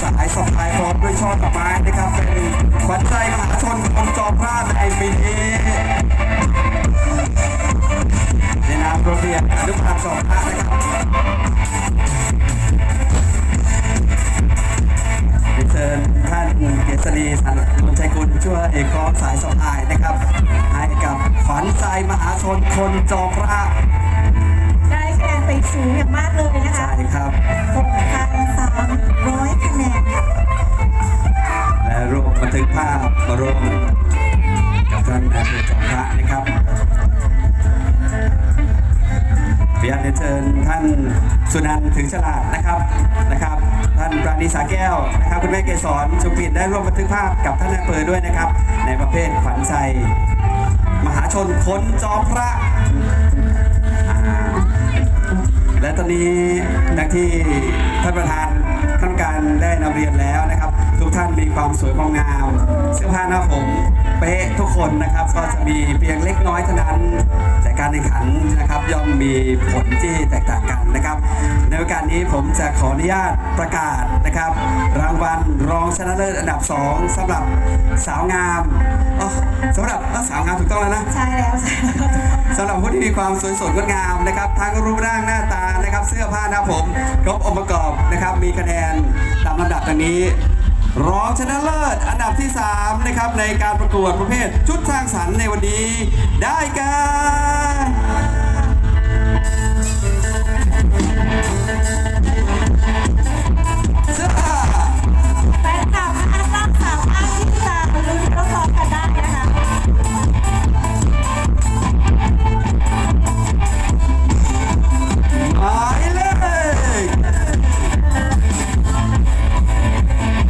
สายสะพายพร้อมด้วยช่อดอกไม้นะครับ เป็นขวัญใจมหาชนคนจอมพระในปีนี้ในนามโรงเรียนอนุบาลจอมพระนะครับเรียนเชิญท่านเกษรีสันมนชัยกุลช่วยเอกกองสายสะพายนะครับ ให้กับขวัญใจมหาชนคนจอมพระได้คะแนนไปสูงอย่างมากเลย บันทึกภาพมาร่วมกับท่านนายอำเภอจอมพระนะครับเรียนเชิญท่านสุนันท์ถึงฉลาดนะครับนะครับ ท่านปราณีสาแก้วนะครับคุณแม่เกษรชุมปิดได้ร่วมบันทึกภาพกับท่านนายเภอด้วยนะครับ ในประเภทขวัญใจมหาชนคนจอมพระ และตอนนี้ดังที่ท่านประธานท่านการได้นำเรียนแล้ว ทุกท่านมีความสวยความงาม เสื้อผ้าหน้าผมเป๊ะทุกคนนะครับ ก็จะมีเพียงเล็กน้อยเท่านั้น แต่การแข่งขันนะครับย่อมมีผลที่แตกต่างกันนะครับ ในโอกาสนี้ผมจะขออนุญาตประกาศนะครับ รางวัลรองชนะเลิศอันดับ 2สำหรับสาวงามอ๋อสำหรับเอ้อสาวงามถูกต้องแล้วนะใช่แล้วใช่แล้วสำหรับผู้ที่มีความสวยสดงดงามนะครับทั้งรูปร่างหน้าตานะครับ เสื้อผ้าหน้าผมครบองค์ประกอบนะครับมีคะแนนตามลำดับดังนี้ รองชนะเลิศอันดับที่ 3 นะครับ ในการประกวดประเภทชุดสร้างสรรค์ในวันนี้ได้แก่